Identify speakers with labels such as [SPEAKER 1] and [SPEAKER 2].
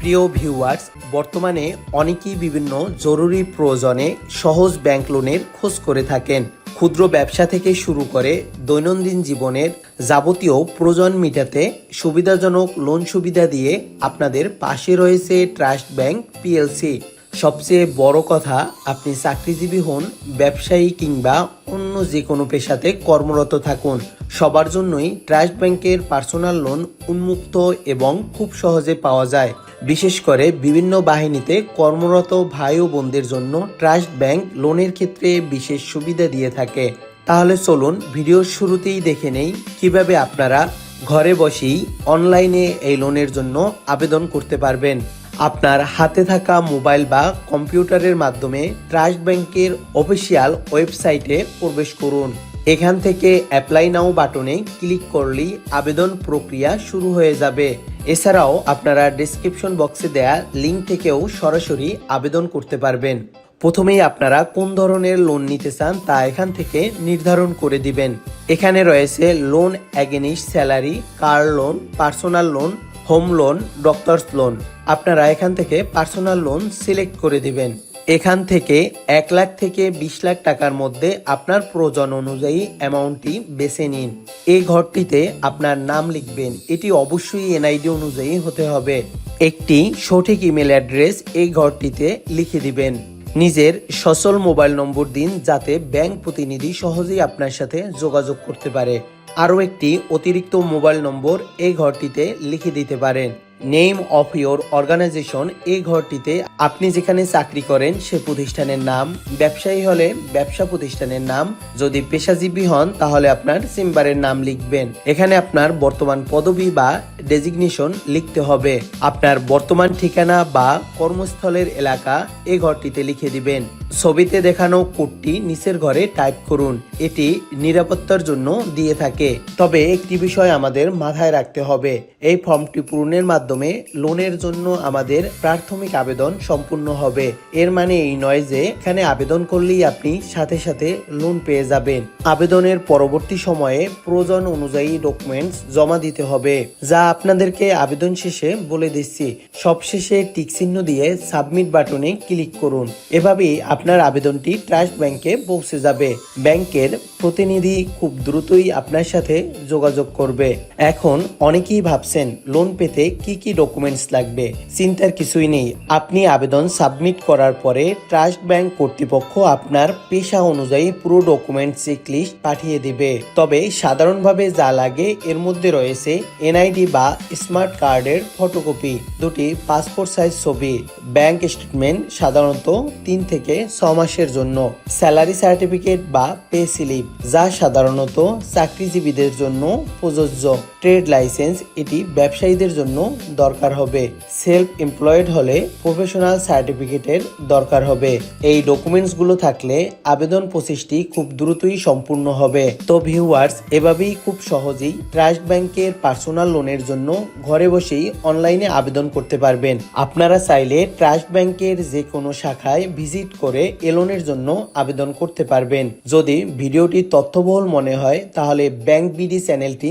[SPEAKER 1] প্রিয় ভিউয়ার্স বর্তমানে অনেকেই বিভিন্ন জরুরি প্রয়োজনে সহজ ব্যাংক লোনের খোঁজ করে থাকেন। ক্ষুদ্র ব্যবসা থেকে শুরু করে দৈনন্দিন জীবনের যাবতীয় প্রয়োজন মেটাতে সুবিধাজনক লোন সুবিধা দিয়ে আপনাদের পাশে রয়েছে ট্রাস্ট ব্যাংক পিএলসি সবচেয়ে বড় কথা, আপনি চাকরিজীবী হন, ব্যবসায়ী কিংবা অন্য যে কোনো পেশাতে কর্মরত থাকুন। সবার জন্যই ট্রাস্ট ব্যাংকের পার্সোনাল লোন উন্মুক্ত এবং খুব সহজে পাওয়া যায়। বিশেষ করে বিভিন্ন বাহিনীতে কর্মরত ভাই ও বোনদের জন্য ট্রাস্ট ব্যাংক লোনের ক্ষেত্রে বিশেষ সুবিধা দিয়ে থাকে। তাহলে চলুন ভিডিওর শুরুতেই দেখে নেই কীভাবে আপনারা ঘরে বসেই অনলাইনে এই লোনের জন্য আবেদন করতে পারবেন। আপনার হাতে থাকা মোবাইল বা কম্পিউটারের মাধ্যমে ট্রাস্ট ব্যাংকের অফিসিয়াল ওয়েবসাইটে প্রবেশ করুন। এখান থেকে অ্যাপ্লাই নাও বাটনে ক্লিক করলেই আবেদন প্রক্রিয়া শুরু হয়ে যাবে। এছাড়াও আপনারা ডেসক্রিপশন বক্সে দেয়া লিঙ্ক থেকেও সরাসরি আবেদন করতে পারবেন। প্রথমেই আপনারা কোন ধরনের লোন নিতে চান তা এখান থেকে নির্ধারণ করে দিবেন। এখানে রয়েছে loan against salary car loan personal loan home loan doctors loan আপনারা এখান থেকে পার্সোনাল লোন সিলেক্ট করে দিবেন। এখান থেকে এক লাখ থেকে বিশ লাখ টাকার মধ্যে আপনার প্রয়োজন অনুযায়ী অ্যামাউন্টটি বেছে নিন। এই ঘরটিতে আপনার নাম লিখবেন। এটি অবশ্যই এনআইডি অনুযায়ী হতে হবে। একটি সঠিক ইমেল অ্যাড্রেস এই ঘরটিতে লিখে দিবেন। নিজের সচল মোবাইল নম্বর দিন যাতে ব্যাংক প্রতিনিধি সহজেই আপনার সাথে যোগাযোগ করতে পারে। আরও একটি অতিরিক্ত মোবাইল নম্বর এই ঘরটিতে লিখে দিতে পারেন। নেম অফ ইয়োর অর্গানাইজেশন এই ঘরটিতে আপনি যেখানে চাকরি করেন সে প্রতিষ্ঠানের নাম, ব্যবসায়ী হলে ব্যবসা প্রতিষ্ঠানের নাম, যদি পেশাজীবী হন তাহলে আপনার চেম্বারের নাম লিখবেন। এখানে আপনার বর্তমান পদবি বা ডেজিগনেশন লিখতে হবে। আপনার বর্তমান ঠিকানা বা কর্মস্থলের এলাকা এ ঘরটিতে লিখে দিবেন। ছবিতে দেখানো কোডটি নিচের ঘরে টাইপ করুন। এটি নিরাপত্তার জন্য দিয়ে থাকে। তবে একটি বিষয় আমাদের মাথায় রাখতে হবে। এই ফর্মটি পূরণের মাধ্যমে লোনের জন্য আমাদের প্রাথমিক আবেদন সম্পূর্ণ হবে। এর মানে এই নয় যে এখানে আবেদন করলেই আপনি সাথে সাথে লোন পেয়ে যাবেন। আবেদনের পরবর্তী সময়ে প্রয়োজন অনুযায়ী ডকুমেন্টস জমা দিতে হবে, যা আপনাদেরকে আবেদন শেষে বলে দিচ্ছি, সবশেষে টিক চিহ্ন দিয়ে সাবমিট বাটনে ক্লিক করুন। এভাবেই আপনার আবেদনটি ট্রাস্ট ব্যাংকে পৌঁছে যাবে। ব্যাংকের প্রতিনিধি খুব দ্রুতই আপনার সাথে যোগাযোগ করবে। এখন অনেকেই ভাবছেন, লোন পেতে কি কি ডকুমেন্টস লাগবে? চিন্তার কিছুই নেই। আপনি আবেদন সাবমিট করার পরে ট্রাস্ট ব্যাংক কর্তৃপক্ষ আপনার পেশা অনুযায়ী পুরো ডকুমেন্ট চেকলিস্ট পাঠিয়ে দিবে। তবে সাধারণভাবে যা লাগে এর মধ্যে রয়েছে এনআইডি বা স্মার্ট কার্ডের ফটোকপি, দুটি পাসপোর্ট সাইজ ছবি, ব্যাংক স্টেটমেন্ট সাধারণত তিন থেকে ছ মাসের জন্য, স্যালারি সার্টিফিকেট বা পে স্লিপ, যা সাধারণত চাকরিজীবীদের জন্য প্রযোজ্য। ট্রেড লাইসেন্স এটি ব্যবসায়ীদের জন্য দরকার হবে। সেলফ এমপ্লয়েড হলে প্রফেশনাল সার্টিফিকেটের দরকার হবে। এই ডকুমেন্টসগুলো থাকলে আবেদন প্রসেসটি খুব দ্রুতই সম্পূর্ণ হবে। তো ভিউয়ার্স, এভাবেই খুব সহজেই ট্রাস্ট ব্যাংকের পার্সোনাল লোনের জন্য ঘরে বসেই অনলাইনে আবেদন করতে পারবেন। আপনারা চাইলে ট্রাস্ট ব্যাংকের যে কোনো শাখায় ভিজিট করে এ লোনের জন্য আবেদন করতে পারবেন। যদি ভিডিওটি তথ্যবহুল মনে হয়, তাহলে ব্যাংক বিডি চ্যানেলটি